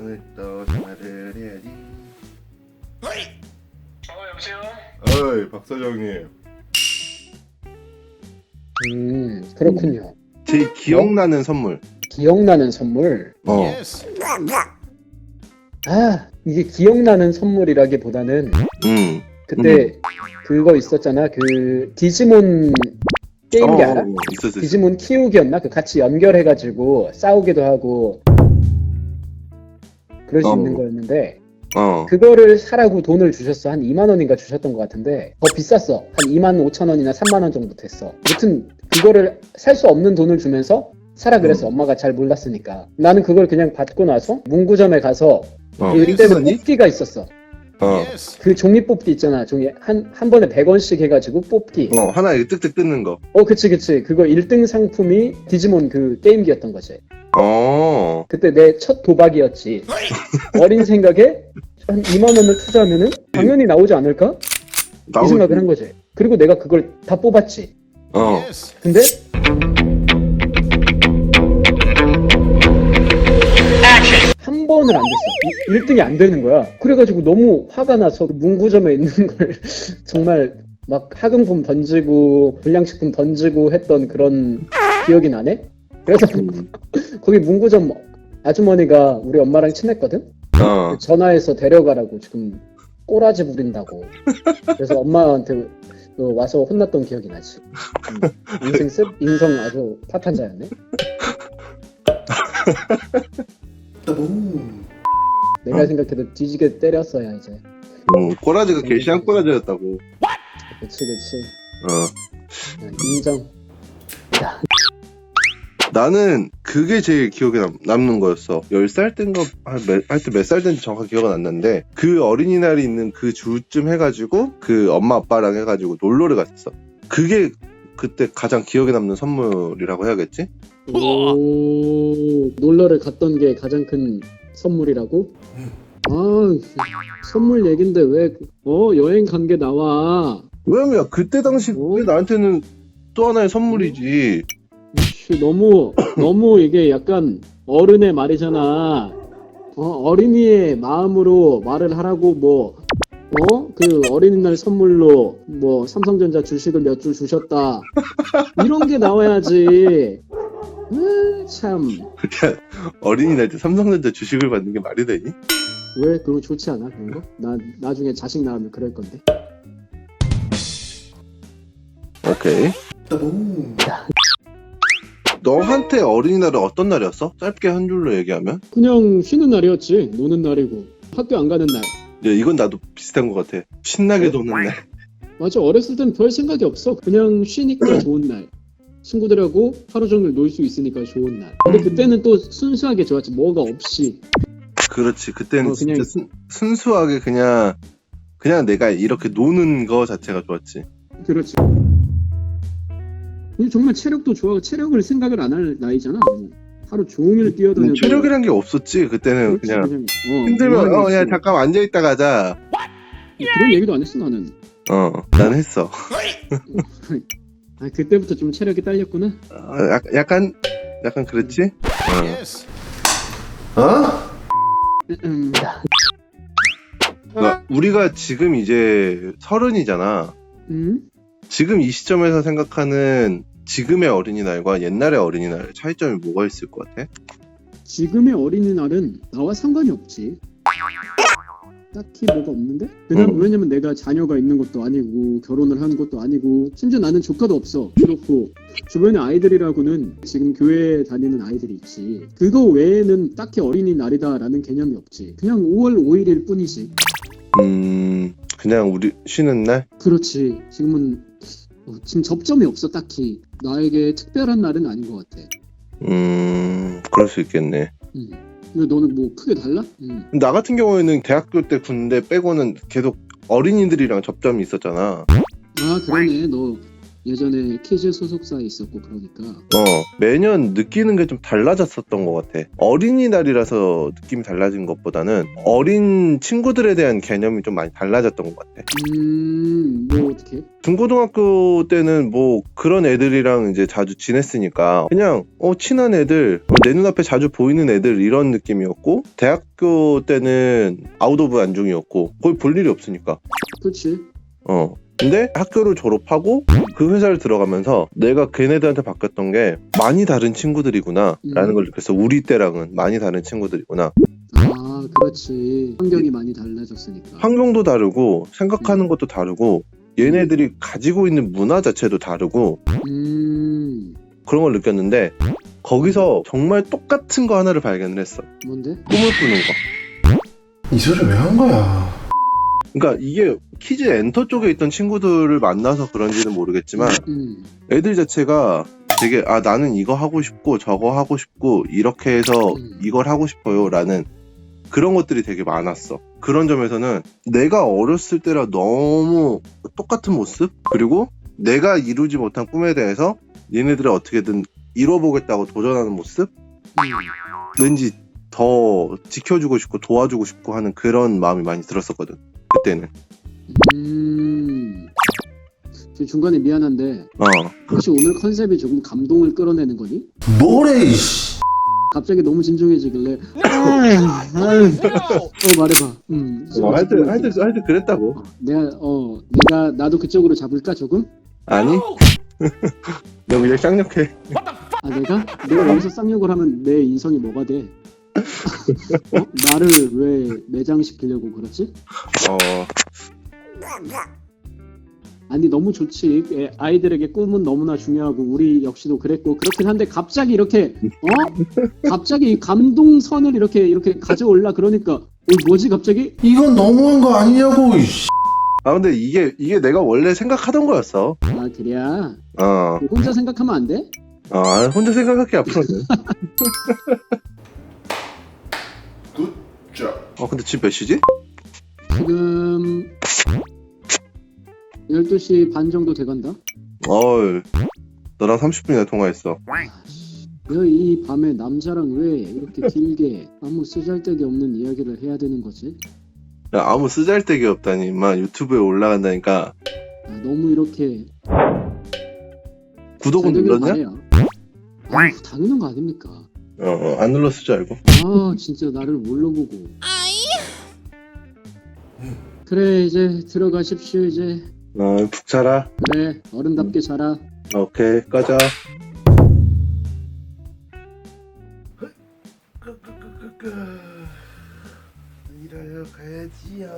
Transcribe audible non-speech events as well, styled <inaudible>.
오늘 또 전화를 해야지. 어 여보세요? 어이 박 사장님. 음, 그렇군요. 제 기억나는 선물. 기억나는 선물. 어. 아, 이게 기억나는 선물이라기보다는 음. 그때 그거 있었잖아. 그 디지몬 게임기 알아? 어, 있었어. 있었어. 디지몬 키우기였나? 그 같이 연결해가지고 싸우기도 하고 그럴 수 어. 있는 거였는데 어. 그거를 사라고 돈을 주셨어. 한 2만 원인가 주셨던 것 같은데 더 비쌌어. 한 2만 5천 원이나 3만 원 정도 됐어. 아무튼 그거를 살 수 없는 돈을 주면서 사라 그랬어. 엄마가 잘 몰랐으니까. 나는 그걸 그냥 받고 나서 문구점에 가서 어. 그때는 뽑기가 있었어. 어. 그 종이 뽑기 있잖아. 종이 한, 한 번에 100원씩 해가지고 뽑기. 어. 하나 이렇게 뜩뜩 뜯는 거. 어, 그치, 그치. 그거 1등 상품이 디지몬 그 게임기였던 거지. 어. 그때 내 첫 도박이었지. <laughs> 어린 생각에 한 2만 원을 투자하면은 당연히 나오지 않을까? 이 나오지. 생각을 한 거지. 그리고 내가 그걸 다 뽑았지. 어. 근데 번을 안 됐어. 1등이 안 되는 거야. 그래가지고 너무 화가 나서 그 문구점에 있는 <laughs> 걸 정말 막 학용품 던지고 불량식품 던지고 했던 그런 기억이 나네. 그래서 <laughs> 거기 문구점 아주머니가 우리 엄마랑 친했거든. 어. 전화해서 데려가라고 지금 꼬라지 부린다고. 그래서 엄마한테 그 와서 혼났던 기억이 나지. 음, 인생 습 인성 아주 파탄자였네. <laughs> 내가 생각해도 뒤지게 때렸어야 이제. 음, 꼬라지가 개시한 꼬라지였다고. 그치 그치. 어. 야, 인정. 나는 그게 제일 기억에 남, 남는 거였어. 10살 땐가, 한 몇- 하여튼 몇 살 땐지 정확하게 기억은 안 나는데, 그 어린이날이 있는 그 주쯤 해가지고, 그 엄마 아빠랑 해가지고 놀러를 갔었어. 그게 그때 가장 기억에 남는 선물이라고 해야겠지? 오 놀러를 갔던 게 가장 큰 선물이라고? 아 선물 얘긴데 왜 어 여행 간 게 나와? 왜냐면 그때 당시 어? 그게 나한테는 또 하나의 선물이지. 씨, 너무 너무 이게 약간 어른의 말이잖아. 어, 어린이의 마음으로 말을 하라고 뭐 어? 그 어린이날 선물로 뭐 삼성전자 주식을 몇 주 주셨다. 이런 게 나와야지. 아, 참. 어린이날 때 삼성전자 주식을 받는 게 말이 되니? 왜 그거 좋지 않아 그런 거? 나 나중에 자식 낳으면 그럴 건데. 오케이. 너한테 어린이날은 어떤 날이었어? 짧게 한 줄로 얘기하면? 그냥 쉬는 날이었지. 노는 날이고 학교 안 가는 날. 야, 이건 나도 비슷한 것 같아. 신나게 노는 날. 맞아 어렸을 땐 별 생각이 없어. 그냥 쉬니까 좋은 날. 친구들하고 하루 종일 놀 수 있으니까 좋은 날. 근데 그때는 또 순수하게 좋았지. 뭐가 없이. 그렇지. 그때는 어, 그냥- 진짜 순, 순수하게 그냥 그냥 내가 이렇게 노는 거 자체가 좋았지. 그렇지. 근데 정말 체력도 좋아. 체력을 생각을 안 할 나이잖아 하루 종일 뛰어다녀도 체력이란 게 없었지. 그때는 그렇지, 그냥 어, 힘들면 뭐 어, 야. 잠깐 앉아 있다 가자. 그런 얘기도 안 했어 나는 어, 난 했어. <laughs> 아 그때부터 좀 체력이 딸렸구나 어, 약- 약간 약간 그랬지. 어. 음, 그러니까 우리가 지금 이제 서른이잖아. 음? 지금 이 시점에서 생각하는 지금의 어린이날과 옛날의 어린이날 차이점이 뭐가 있을 것 같아? 지금의 어린이날은 나와 상관이 없지. 딱히 뭐가 없는데? 왜냐면, 응. 왜냐면 내가 자녀가 있는 것도 아니고 결혼을 한 것도 아니고 심지어 나는 조카도 없어. 그렇고 주변에 아이들이라고는 지금 교회에 다니는 아이들이 있지. 그거 외에는 딱히 어린이날이다 라는 개념이 없지. 그냥 5월 5일일 뿐이지. 음, 그냥 우리 쉬는 날? 그렇지. 지금은 어, 지금 접점이 없어 딱히. 나에게 특별한 날은 아닌 것 같아. 음, 그럴 수 있겠네. 음. 근데 너는 뭐 크게 달라? 음. 나 같은 경우에는 대학교 때 군대 빼고는 계속 어린이들이랑 접점이 있었잖아. 아 그러네 너 예전에 키즈 소속사에 있었고 그러니까 어, 매년 느끼는 게 좀 달라졌었던 것 같아. 어린이날이라서 느낌이 달라진 것보다는 어린 친구들에 대한 개념이 좀 많이 달라졌던 것 같아. 음뭐 어떻게? 중고등학교 때는 뭐 그런 애들이랑 이제 자주 지냈으니까 그냥 어 친한 애들 어, 내 눈앞에 자주 보이는 애들 이런 느낌이었고 대학교 때는 아웃 오브 안중이었고 거의 볼 일이 없으니까 그렇지. 어 근데 학교를 졸업하고 그 회사를 들어가면서 내가 걔네들한테 바뀌었던 게 많이 다른 친구들이구나 라는 음. 걸 느꼈어 우리 때랑은 많이 다른 친구들이구나 아 그렇지. 환경이 많이 달라졌으니까. 환경도 다르고 생각하는 것도 다르고 얘네들이 가지고 있는 문화 자체도 다르고 음 그런 걸 느꼈는데 거기서 정말 똑같은 거 하나를 발견을 했어. 뭔데? 꿈을 꾸는 거. 이 소리 왜 한 거야? 그러니까 이게 키즈 엔터 쪽에 있던 친구들을 만나서 그런지는 모르겠지만 음 애들 자체가 되게 아 나는 이거 하고 싶고 저거 하고 싶고 이렇게 해서 음. 이걸 하고 싶어요라는 그런 것들이 되게 많았어. 그런 점에서는 내가 어렸을 때랑 너무 똑같은 모습 그리고 내가 이루지 못한 꿈에 대해서 얘네들을 어떻게든 이뤄보겠다고 도전하는 모습 왠지 더 지켜주고 싶고 도와주고 싶고 하는 그런 마음이 많이 들었었거든. 그때는. 음. 저 중간에 미안한데 어. 혹시 오늘 컨셉이 조금 감동을 끌어내는 거니? 뭐래 이씨. 갑자기 너무 진중해지길래 어 말해봐. 음. 어, 하여튼, 하여튼, 하여튼 그랬다고. 어, 내가 어 내가 나도 그쪽으로 잡을까 조금? 아니? <laughs> 너 그냥 쌍욕해. 아 내가 내가 여기서 쌍욕을 하면 내 인성이 뭐가 돼? 어? 나를 왜 매장시키려고 그러지? 어. 아니 너무 좋지. 애- 아이들에게 꿈은 너무나 중요하고 우리 역시도 그랬고 그렇긴 한데 갑자기 이렇게 어? 갑자기 이 감동선을 이렇게 이렇게 가져올라 그러니까 어, 뭐지 갑자기? 이건 너무한 거 아니냐고 이씨. 아, 근데 이게, 이게 내가 원래 생각하던 거였어. 아 그래야 어. 혼자 생각하면 안 돼? 아, 혼자 생각할게, 앞으로는. <laughs> 어, 근데 지금 몇 시지? 지금 12시 반 정도 돼간다. 어이. 너랑 30분이나 통화했어. 너이 밤에 남자랑 왜 이렇게 길게 아무 쓰잘데기 없는 이야기를 해야 되는 거지? 야, 아무 쓰잘데기 없다니. 임마, 유튜브에 올라간다니까. 아, 너무 이렇게 구독은 잘 되길 눌렀냐? 바래요. 아, 당연한 거 아닙니까? 어, 어, 안 눌렀을 줄 알고. 아 진짜 나를 뭘로 보고 그래 이제 들어가십시오 이제 어, 푹 자라. 그래 어른답게 자라 오케이, 꺼져. 일하러 가야지요.